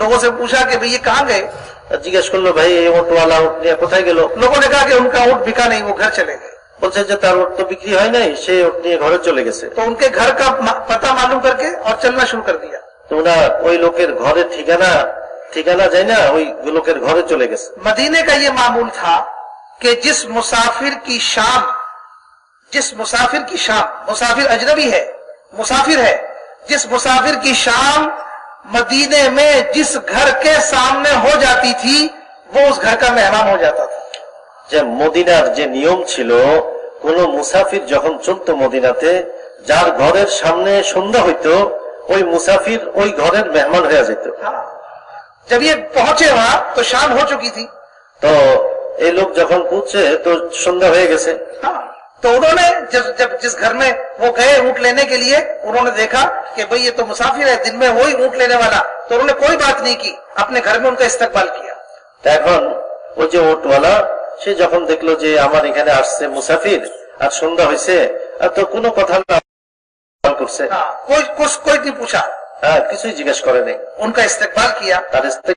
लोगों से पूछा कि भाई ये कहाँ गए জিজ্ঞেস করলো ভাই এই ওটওয়ালা ওট নিয়ে কোথায় গেল लोगों ने कहा कि उनका ऊँट बिका नहीं वो घर चले गए বলছে যে তার ওট তো বিক্রি হয় নাই সে ওট নিয়ে ঘরে চলে গেছে तो उनके घर का मा- पता मालूम करके और चलना शुरू कर दिया তো ওরা ওই লোকের ঘরের ঠিকানা ঠিকানা যায় না ওই লোকের ঘরে চলে গেছে मदीने का ये मामूल था कि जिस मुसाफिर की शाम जिस मुसाफिर की शाम मुसाफिर अजनबी है मुसाफिर है जिस मुसाफिर की शाम मदीने में जिस घर के सामने हो जाती थी वो उस घर का मेहमान हो जाता था যে মদিনার যে নিয়ম ছিল কোন মুসাফির যখন চলতো মদিনাতে যার ঘরের সামনে সন্ধ্যা হইতো ওই মুসাফির ওই ঘরের মেহমান হয়ে যেত हाँ। जब ये पहुंचे वहां तो शाम हो चुकी थी তো এই লোক যখন পৌঁছে তো সন্ধ্যা হয়ে গেছে हाँ। तो उन्होंने जब जब जिस घर में वो गए ऊँट लेने के लिए उन्होंने देखा कि भाई ये तो मुसाफिर है दिन में वही ऊँट लेने वाला तो उन्होंने कोई बात नहीं की अपने घर में उनका इस्तेकबाल किया তা এখন ওই যে ওটওয়ালা সে যখন দেখলো যে আমার এখানে আসছে মুসাফির আর সন্ধ্যা হয়েছে আর তো কোনো কথা না করছে हाँ, कोई कुछ कोई नहीं पूछा হ্যাঁ কিছুই জিজ্ঞেস করে নাই उनका इस्तेकबाल किया তার স্ত্রী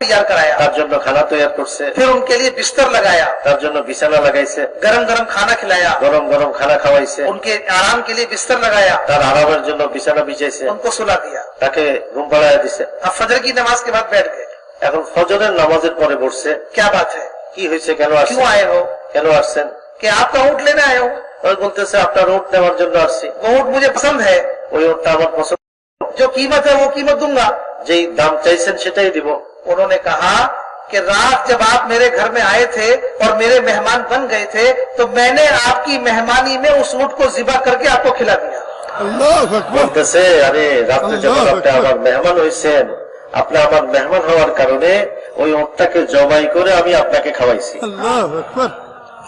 तैयार कराया তার জন্য খানা তৈরি করছে फिर उनके लिए बिस्तर लगाया তার জন্য বিছানা লাগাইছে गरम गरम खाना खिलाया গরম গরম খানা খাওয়াইছে उनके आराम के लिए बिस्तर लगाया তার আরামের জন্য বিছানা বিছাইছে उनको सुला दिया তাকে ঘুম পাড়ায় দিছে अब फजर की नमाज के बाद बैठ गए এখন ফজরের নামাজের পরে বসছে क्या बात है কি হয়েছে কেন আসছেন क्यों आए हो কেন আসছেন कि आपका ऊँट लेने आए हो ওই বলতেছে আপনার ওট নেওয়ার জন্য আসছি वो ऊँट मुझे पसंद है ওই ওটটা আমার পছন্দ जो कीमत है वो कीमत दूंगा যেই দাম চাইছেন সেটাই দিব انہوں نے کہا کہ رات جب آپ میرے گھر میں آئے تھے اور میرے مہمان بن گئے تھے تو میں نے آپ کی مہمانی میں اس اونٹ کو ذبح کر کے آپ کو کھلا دیا۔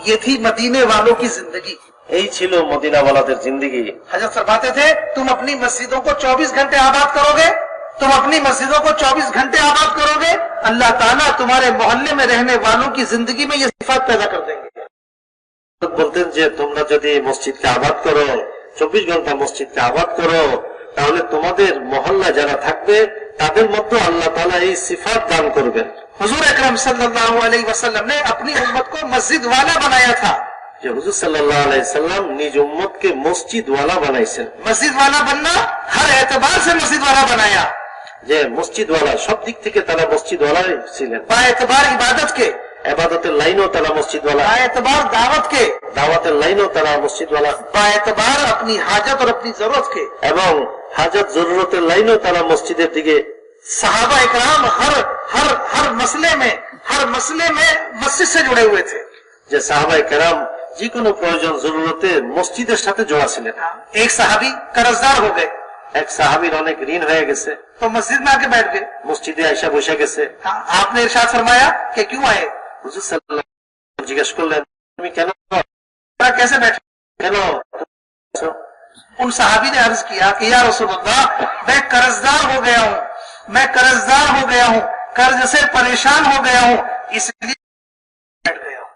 یہ تھی مدینے والوں کی زندگی۔ یہی مدینہ والا زندگی۔ حضرت فرماتے تھے تم اپنی مسجدوں کو چوبیس گھنٹے آباد کرو گے؟ تم اپنی مسجدوں کو چوبیس گھنٹے آباد کرو گے اللہ تعالیٰ تمہارے محلے میں رہنے والوں کی زندگی میں یہ صفات پیدا کر دیں گے۔ بولتے ہیں جی تم نہ جدید مسجد کے آباد کرو چوبیس گھنٹہ مسجد کے آباد کرو تاہلے تمہادر محلہ جانا تھک যারা تاہلے তাদের اللہ تعالیٰ یہ صفات دان کرو گے۔ حضور اکرم صلی اللہ علیہ وسلم نے اپنی امت کو مسجد والا بنایا تھا۔ جو حضور صلی اللہ علیہ وسلم نیج امت کے مسجد والا بنائی سے مسجد والا بننا ہر اعتبار سے مسجد والا بنایا۔ যে মসজিদওয়ালা সব দিক থেকে তারা মসজিদওয়ালাই ছিলেন। ইবাদতকে। এবাদতের লাইনও তারা মসজিদওয়ালা। এতবার দাওয়াতের লাইনও তারা বা এতবার আপনি হাজত আর আপনি এবং হাজত জরুরতের লাইনও তারা মসজিদের দিকে সাহাবা একরাম হর হর হর মসলে মে হর মসলে মে মসজিদ সে জুড়ে হুয়ে থে। যে সাহাবা একরাম যে কোনো প্রয়োজন জরুরতে মসজিদের সাথে জোড়া ছিলেন। এক সাহাবি কারজদার হয়ে গেছে ایک صحابی رونے گرین ہوئے کس سے۔ تو مسجد میں آ کے بیٹھ گئے۔ مسجد عائشہ گوشہ کس سے۔ ہاں، آپ نے ارشاد فرمایا کہ کیوں آئے؟ حضور صلی اللہ علیہ وسلم جی گشکل نے کہنا کیسے بیٹھ کہنا ان صحابی نے عرض کیا کہ یا رسول اللہ میں قرضدار ہو گیا ہوں۔ میں قرضدار ہو گیا ہوں۔ قرض سے پریشان ہو گیا ہوں۔ اس لیے بیٹھ گیا ہوں۔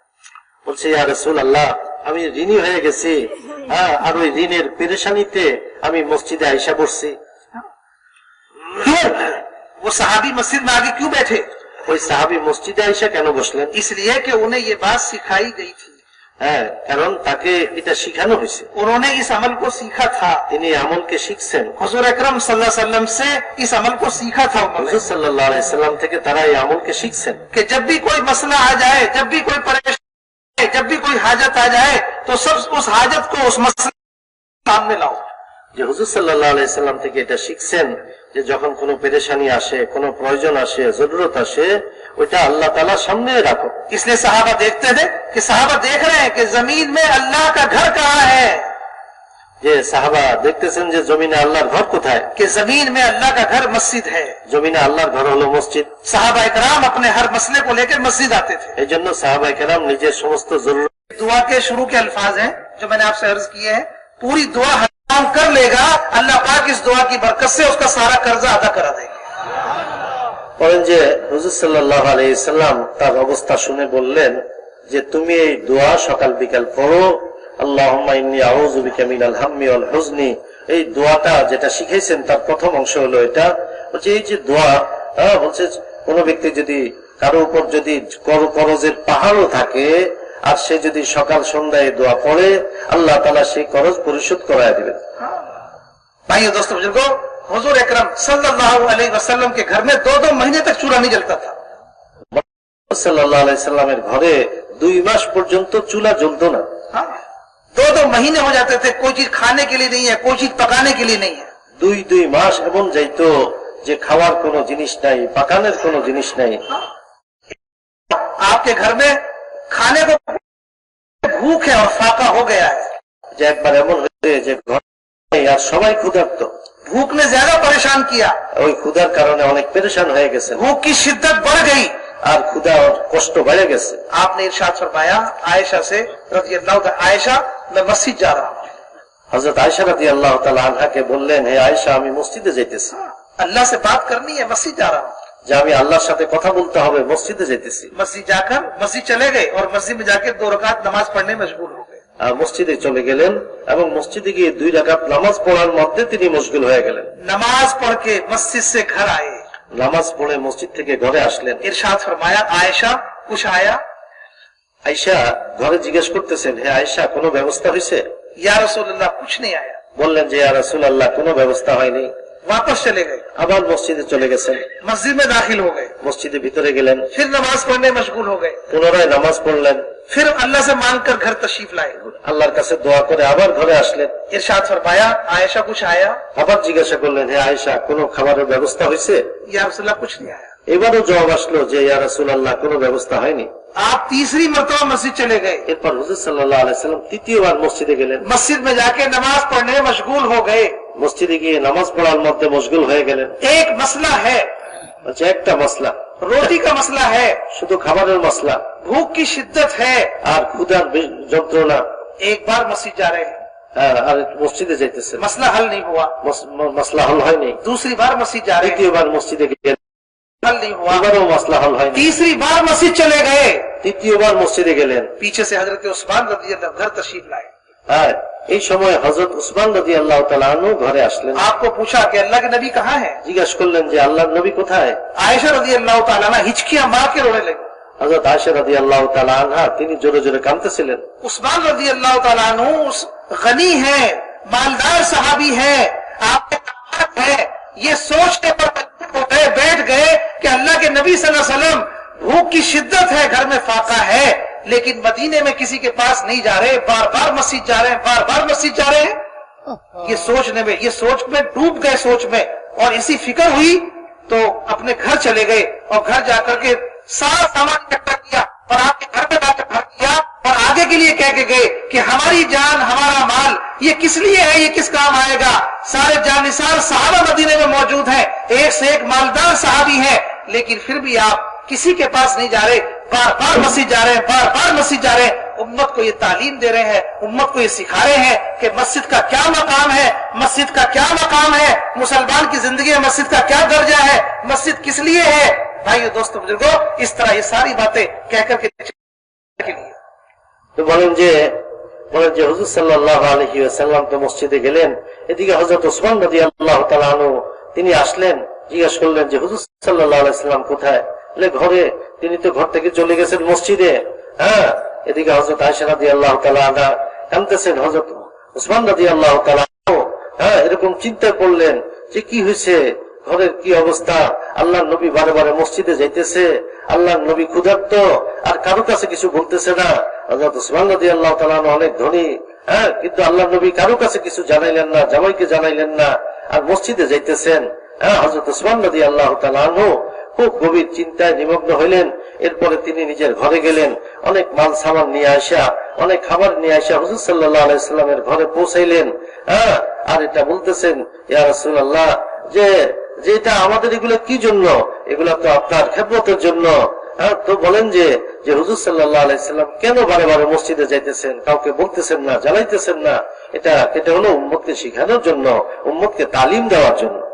ان سے یا رسول اللہ আমি ঋণী হয়ে গেছি হ্যাঁ আর ওই ঋণের পেরেশানিতে আমি مسجد عائشہ پڑھছি وہ صحابی مسجد میں آگے کیوں بیٹھے؟ کوئی صحابی مسجد عائشہ কেন বসলেন? اس لیے کہ انہیں یہ بات سکھائی گئی تھی۔ کرن تاکہ তাকে نہ শেখানো سے انہوں نے اس عمل کو سیکھا تھا۔ انہیں عمل کے شکھ سے حضور اکرم صلی اللہ علیہ وسلم سے اس عمل کو سیکھا تھا حضور صلی اللہ علیہ وسلم تھے کہ ترہ یہ তারা کے شکھ سے کہ جب بھی کوئی مسئلہ آ جائے جب بھی کوئی پریشانی جب بھی کوئی حاجت آ جائے تو سب اس حاجت کو اس مسئلہ سامنے لاؤ۔ যে হুজুর সাল্লাহ আলি সাল্লাম থেকে এটা শিখছেন যে যখন কোনো পেরেশানি আসে কোনো প্রয়োজন আসে জরুরত আসে وٹا اللہ تعالیٰ سامنے رکھو اس لیے صحابہ دیکھتے تھے کہ صحابہ دیکھ رہے ہیں کہ زمین میں اللہ کا گھر کہاں ہے یہ صحابہ دیکھتے سن جو زمین اللہ گھر کتھا ہے کہ زمین میں اللہ کا گھر مسجد ہے زمین اللہ گھر ہلو مسجد صحابہ اکرام اپنے ہر مسئلے کو لے کے مسجد آتے تھے۔ এই জন্য সাহাবা کرام নিজের সমস্ত ضرورت دعا کے شروع کے الفاظ ہیں جو میں نے آپ سے عرض کیے ہیں۔ پوری دعا हराम कर लेगा अल्लाह पाक इस दुआ की बरकत से उसका सारा कर्जा अदा करा देंगे করেন যে হুজুর সাল্লাহ আলাইসাল্লাম তার অবস্থা শুনে বললেন যে তুমি এই দোয়া সকাল বিকাল পড়ো আল্লাহ মিনাল হাম্মি ওয়াল হুজনি এই দোয়াটা যেটা শিখেছেন তার প্রথম অংশ হলো এটা বলছে এই যে দোয়া হ্যাঁ বলছে কোন ব্যক্তি যদি কারো উপর যদি কর- করজের পাহাড়ও থাকে আর সে যদি সকাল সন্ধ্যায় দোয়া পড়ে আল্লাহ তালা সেই করজ পরিশোধ করায় দিবেন भाइयों दोस्तों बुजुर्गो हुजूर अकरम सल्लल्लाहु अलैहि वसल्लम के घर में दो दो महीने तक चूल्हा नहीं जलता था সাল্লাহ আলাইসাল্লামের ঘরে দুই মাস পর্যন্ত চুলা জ্বলতো না हाँ? दो दो महीने हो जाते थे कोई चीज खाने के लिए नहीं है कोई चीज पकाने के लिए नहीं है দুই দুই মাস এমন যাইতো যে খাওয়ার কোনো জিনিস নাই পাকানের কোনো জিনিস নাই आपके घर में खाने को भूख है और फाका हो गया है যে একবার এমন হয়েছে যে ঘর নেই আর সবাই ক্ষুধার্ত भूख ने ज्यादा परेशान किया ওই ক্ষুধার কারণে অনেক পেরেশান হয়ে গেছে भूख की शिद्दत बढ़ गई আর ক্ষুধা কষ্ট বেড়ে গেছে आपने इरशाद फरमाया आयशा से रजी अल्लाह तआला, आयशा मैं मस्जिद जा रहा हूँ হজরত আয়সা রাদি আল্লাহ তালা আনহাকে বললেন হে আয়সা আমি মসজিদে যাইতেছি अल्लाह से बात करनी है मस्जिद जा रहा हूँ যে আমি আল্লাহর সাথে কথা বলতে হবে মসজিদে যেতেছি মসজিদ যাকার মসজিদ চলে গে ওর মসজিদে যাকে দু রকাত নামাজ পড়নে মশগুল হো মসজিদে চলে গেলেন এবং মসজিদে গিয়ে দুই রাকাত নামাজ পড়ার মধ্যে তিনি মশগুল হয়ে গেলেন। নামাজ পড়কে মসজিদ সে ঘর আয়ে নামাজ পড়ে মসজিদ থেকে ঘরে আসলেন। এর সাথ ফরমায়া আয়েশা কুশ আয়া আয়েশা ঘরে জিজ্ঞেস করতেছেন হে আয়েশা কোনো ব্যবস্থা হইছে? ইয়া রাসূলুল্লাহ কুছ নেই আয়া বললেন যে ইয়া রাসূলুল্লাহ কোনো ব্যবস্থা হয়নি। वापस चले गए আবার মসজিদে চলে গেছেন मस्जिद में दाखिल हो गए মসজিদে ভিতরে গেলেন फिर नमाज पढ़ने में मशगूल हो गए পুনরায় নামাজ পড়লেন फिर अल्लाह से मांगकर घर तशरीफ लाए আল্লাহর কাছে দোয়া করে আবার ঘরে আসলেন इरशाद फरमाया आयशा कुछ आया আবার জিজ্ঞাসা করলেন হে আয়সা কোনো খাবারের ব্যবস্থা হয়েছে या रसूलुल्लाह कुछ नहीं आया এবারও জবাব আসলো যে ইয়া রাসুল আল্লাহ কোনো ব্যবস্থা হয়নি आप तीसरी मरतबा मस्जिद चले गए এরপর হুজুর সাল্লাহ আলাইসাল্লাম তৃতীয়বার মসজিদে গেলেন मस्जिद में जाके नमाज पढ़ने में मशगूल हो गए মসজিদে গিয়ে নামাজ পড়ার মধ্যে মশগুল হয়ে গেলেন एक मसला है বলছে একটা মশলা रोटी का मसला है শুধু খাবারের মশলা भूख की शिद्दत है আর ক্ষুধার বে- যন্ত্রণা एक बार मस्जिद जा रहे हैं হ্যাঁ, আর মসজিদে যাইতেছেন मसला हल नहीं हुआ মস- ম- মশলা হল হয়নি दूसरी बार मस्जिद जा रहे हैं দ্বিতীয়বার মসজিদে গেলেন हल नहीं हुआ এবারও মশলা হল হয়নি तीसरी बार मस्जिद चले गए তৃতীয়বার মসজিদে গেলেন पीछे से हजरत उस्मान रजी अल्लाह घर तशरीफ लाए حضرسمان ندی اللہ تعالیٰ آلہ کے نبی کہاں ہے جی اشکل اللہ کے نبی کتھا ہے عائشہ رضی اللہ تعالیٰ ہچکیاں مار کے روڑے لگے حضرت اللہ تعالیٰ تین کام تحسل عثمان رضی اللہ تعالیٰ غنی ہیں مالدار صحابی ہیں آپ کا یہ سوچنے پر مجبور ہو گئے بیٹھ گئے کہ اللہ کے نبی صلاح بھوک کی شدت ہے گھر میں فاقا ہے لیکن مدینے میں کسی کے پاس نہیں جا رہے، بار بار مسجد جا رہے ہیں، بار بار مسجد جا رہے ہیں۔ یہ سوچنے میں، یہ سوچ میں ڈوب گئے سوچ میں۔ اور اسی فکر ہوئی تو اپنے گھر چلے گئے اور گھر جا کر کے سارا سامان اکٹھا کیا اور آپ کے گھر پہ جا کے بھر دیا اور آگے کے لیے کہہ کے گئے کہ ہماری جان، ہمارا مال، یہ کس لیے ہے، یہ کس کام آئے گا؟ سارے جانسار صحابہ مدینے میں موجود ہیں۔ ایک سے ایک مالدار صحابی ہیں، لیکن پھر بھی آپ کسی کے پاس نہیں جا رہے۔ بار بار مسیح جا رہے ہیں بار بار مسیح جا رہے ہیں۔ امت کو یہ تعلیم دے رہے ہیں، امت کو یہ سکھا رہے ہیں کہ مسجد کا کیا مقام ہے، مسجد کا کیا مقام ہے، مسلمان کی زندگی میں مسجد کا کیا درجہ ہے، مسجد کس لیے ہے؟ بھائی دوستوں بزرگو، اس طرح یہ ساری باتیں کہہ کر کے لیے۔ তো বলেন যে বলেন যে হুজুর সাল্লাহ আলহি সাল্লাম তো মসজিদে গেলেন এদিকে হজরত ওসমান নদী আল্লাহ তালু তিনি আসলেন صلی اللہ علیہ وسلم সাল্লাহ আলাইসাল্লাম لے ঘরে তিনি তো ঘর থেকে চলে গেছেন মসজিদে। হ্যাঁ এদিকে হজরত আয়সা নদী আল্লাহ তালা কানতেছেন হজরত ওসমান নদী আল্লাহ তালা হ্যাঁ এরকম চিন্তা করলেন যে কি হয়েছে? ঘরের কি অবস্থা? আল্লাহ নবী বারে বারে মসজিদে যাইতেছে আল্লাহ নবী ক্ষুধার্ত, আর কারও কাছে কিছু বলতেছে না। হজরত উসমান নদী আল্লাহ তালান অনেক ধনী হ্যাঁ কিন্তু আল্লাহ নবী কারও কাছে কিছু জানাইলেন না, জামাইকে জানাইলেন না, আর মসজিদে যাইতেছেন। হ্যাঁ হজরত উসমান নদী আল্লাহ তালানও খুব গভীর চিন্তায় নিমগ্ন হইলেন। এরপরে তিনি নিজের ঘরে গেলেন। অনেক মাল সামান নিয়ে আসা অনেক খাবার নিয়ে আসা হুজুর সাল্লাহ ঘরে পৌঁছাইলেন। হ্যাঁ আর এটা বলতেছেন, ইয়া রাসূলুল্লাহ, যে যে এটা আমাদের এগুলো কি জন্য? এগুলা তো আপনার খেদমতের জন্য। হ্যাঁ তো বলেন যে যে হুজুর সাল্লাহ আলাইসাল্লাম কেন বারে বারে মসজিদে যাইতেছেন? কাউকে বলতেছেন না, জানাইতেছেন না। এটা এটা হলো উম্মতকে শিখানোর জন্য, উম্মতকে তালিম দেওয়ার জন্য।